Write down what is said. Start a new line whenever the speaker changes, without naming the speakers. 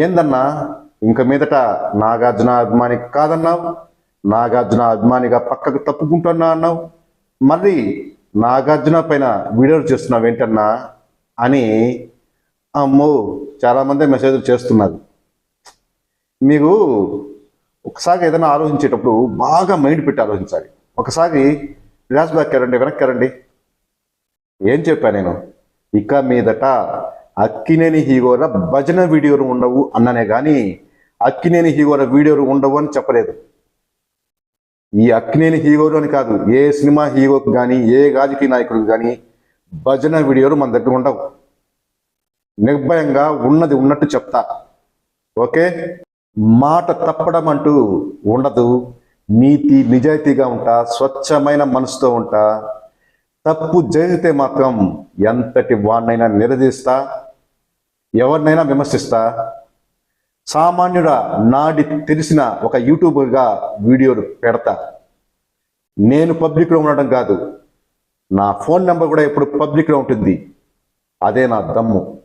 ఏందన్నా? ఇంక మీదట నాగార్జున అభిమాని కాదన్నావు? నాగార్జున అభిమానిగా పక్కకు తప్పుకుంటున్నా అన్నావు? మళ్ళీ నాగార్జున పైన వీడియోలు చేస్తున్నావు ఏంటన్నా అని అమ్మో చాలామంది మెసేజ్లు చేస్తున్నారు. మీకు ఒకసారి ఏదైనా ఆలోచించేటప్పుడు బాగా మైండ్ పెట్టి ఆలోచించాలి. ఒకసారి ఫ్లాష్ బ్యాక్ రండి వెనక్కి రండి ఏం చెప్పాను నేను? ఇక మీదట అక్కినేని హీగోర భజన వీడియోలు ఉండవు అన్ననే కానీ అక్కినేని హీగోర వీడియోలు ఉండవు అని చెప్పలేదు. ఈ అక్కినేని హీరోలు అని కాదు ఏ సినిమా హీరోకి కానీ ఏ రాజకీయ నాయకుడికి కానీ భజన వీడియోలు మన దగ్గర ఉండవు. నిర్భయంగా ఉన్నది ఉన్నట్టు చెప్తా. ఓకే? మాట తప్పడం అంటూ ఉండదు. నీతి నిజాయితీగా ఉంటా స్వచ్ఛమైన మనసుతో ఉంటా. తప్పు జరిగితే మాత్రం ఎంతటి వాడినైనా నిలదీస్తా. ఎవరినైనా విమర్శిస్తా? సామాన్యుడ నాడి తెలిసిన ఒక యూట్యూబర్గా వీడియోలు పెడతా. నేను పబ్లిక్లో ఉండడం కాదు. నా ఫోన్ నెంబర్ కూడా ఎప్పుడు పబ్లిక్లో ఉంటుంది. అదే నా దమ్ము.